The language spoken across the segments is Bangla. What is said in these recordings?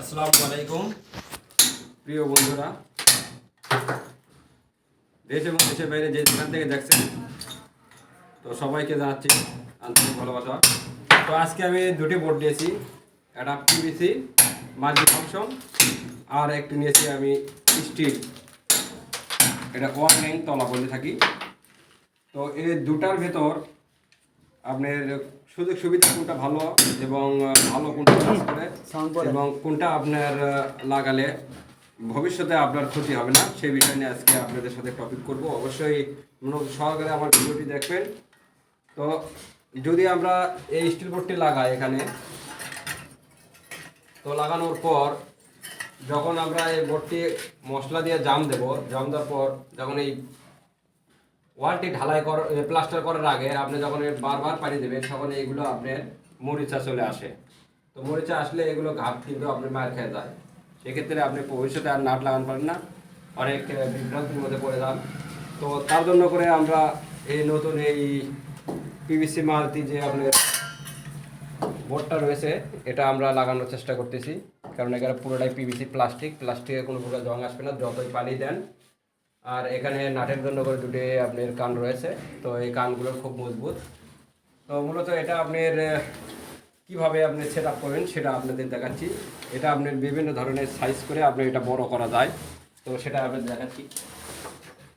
আসসালামু আলাইকুম। প্রিয় বন্ধুরা, দেশ এবং দেশের বাইরে যে যেখান থেকে দেখছেন, তো সবাইকে জানাচ্ছি আন্তরিক ভালোবাসা। তো আজকে আমি দুটি বোর্ড নিয়েছি, একটা পিভিসি মাল্টি ফাংশন, আর একটি নিয়েছি আমি স্টিল এটা ওয়ান হ্যাং তলা বলে থাকি। তো এই দুটার ভেতর আপনার সুযোগ সুবিধা কোনটা ভালো এবং ভালো কোনটা এবং কোনটা আপনার লাগালে ভবিষ্যতে আপনার ক্ষতি হবে না, সেই বিষয় নিয়ে আজকে আপনাদের সাথে টপিক করব। অবশ্যই মনোযোগ সহকারে আমার ভিডিওটি দেখবেন। তো যদি আমরা এই স্টিল বোর্ডটি লাগাই এখানে, তো লাগানোর পর যখন আমরা এই বোর্ডটি মশলা দিয়ে জাম দেব, জাম দেওয়ার পর যখন এই ওয়ালটি ঢালাই কর প্লাস্টার করার আগে আপনি যখন বারবার পানি দেবেন, তখন এইগুলো আপনার মরিচা চলে আসে। তো মরিচা আসলে এগুলো ঘাপ কিন্তু আপনার মায়ের খেয়ে যায়। সেক্ষেত্রে আপনি ভবিষ্যতে আর নাট লাগান পারেন না। অনেক বিভ্রান্তির মধ্যে পড়ে যান। তো তার জন্য করে আমরা এই নতুন এই পিভিসি মালতি যে আপনার বোর্ডটা রয়েছে, এটা আমরা লাগানোর চেষ্টা করতেছি। কারণ এখানে পুরোটাই পিভিসি প্লাস্টিক প্লাস্টিকের কোনো প্রকার জং আসবে না, যতই পানি দেন। আর এখানে নাটের জন্য করে দুটি আপনার কান রয়েছে। তো এই কানগুলো খুব মজবুত। তো মূলত এটা আপনার কীভাবে আপনি সেট আপ করবেন সেটা আপনাদের দেখাচ্ছি। এটা আপনার বিভিন্ন ধরনের সাইজ করে আপনি এটা বড় করা যায়। তো সেটা আপনাদের দেখাচ্ছি।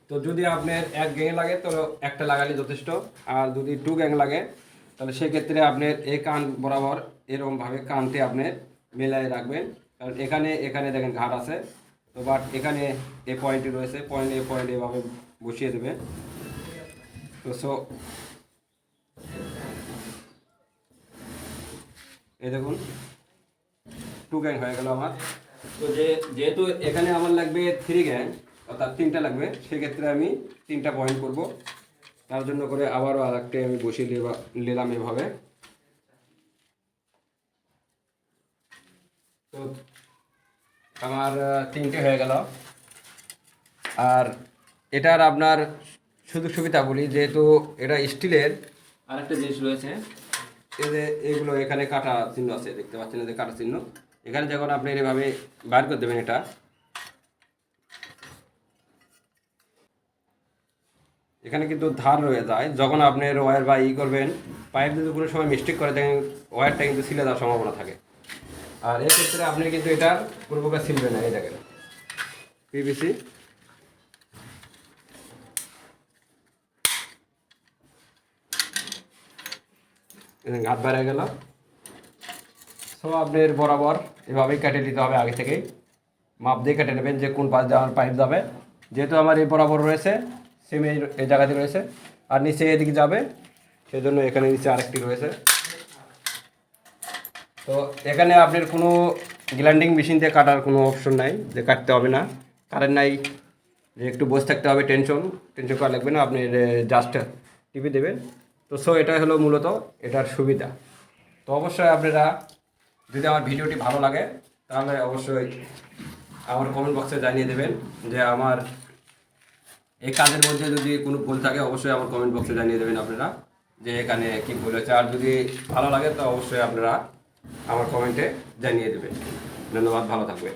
তো যদি আপনার এক গ্যাং লাগে, তো একটা লাগালে যথেষ্ট। আর যদি টু গ্যাং লাগে, তাহলে সেক্ষেত্রে আপনার এই কান বরাবর এরকমভাবে কানতে আপনি মেলায় রাখবেন। কারণ এখানে এখানে দেখেন ঘাট আছে। তো বাট এখানে এ পয়েন্টে রয়েছে। পয়েন্ট এ পয়েন্ট এভাবে বসিয়ে দেবেন তো সো এই দেখুন টু গ্যাং হয়ে গেল আমার। তো যে, যেহেতু এখানে আমার লাগবে থ্রি গ্যাং অর্থাৎ তিনটা লাগবে, সেক্ষেত্রে আমি তিনটা পয়েন্ট করব। তার জন্য করে আবারও আর একটা আমি বসিয়ে নিলাম এভাবে। তো আমার তিনটে হয়ে গেল। আর এটার আপনার সুযোগ সুবিধা বলি, যেহেতু এটা স্টিলের আরেকটা জিনিস রয়েছে। এই যে এইগুলো এখানে কাটা চিহ্ন আছে, দেখতে পাচ্ছেন যে কাটা চিহ্ন। এখানে যখন আপনি এভাবে বার করে দেবেন এটা, এখানে কিন্তু ধার রয়ে যায়। যখন আপনি ওয়্যার বা ই করবেন, পাইপ যদি কোনো সময় মিস্টেক করে, দেখেন ওয়্যারটা কিন্তু ছিলে যাওয়ার সম্ভাবনা থাকে। আর এক্ষেত্রে আপনি কিন্তু এটা কোনো প্রকার না, এই দেখেন। পিভিসি ঘাট বেড়ে গেল। সো আপনার বরাবর এভাবেই কেটে নিতে হবে আগে থেকেই। মাপ দিয়ে কেটে নেবেন যে কোন পাশ আমার পাইপ যাবে। যেহেতু আমার এই বরাবর রয়েছে সেম এই এই জায়গাতে রয়েছে। আর নিচে এদিকে যাবে সেই জন্য এখানে নিচে আরেকটি রয়েছে। তো এখানে আপনার কোনো গ্ল্যান্ডিং মেশিন দিয়ে কাটার কোনো অপশন নাই, যে কাটতে হবে না। কারেন্ট নাই, যে একটু বসে থাকতে হবে, টেনশন। টেনশন করা লাগবে না, আপনি জাস্ট টিপে দেবেন। তো সো এটা হলো মূলত এটার সুবিধা। তো অবশ্যই আপনারা যদি আমার ভিডিওটি ভালো লাগে, তাহলে অবশ্যই আমার কমেন্ট বক্সে জানিয়ে দেবেন যে আমার এই কাজের মধ্যে যদি কোনো ভুল থাকে, অবশ্যই আমার কমেন্ট বক্সে জানিয়ে দেবেন আপনারা যে এখানে কি ভুল হয়েছে। আর যদি ভালো লাগে, তো অবশ্যই আপনারা আমার কমেন্টে জানিয়ে দেবেন। ধন্যবাদ, ভালো থাকবে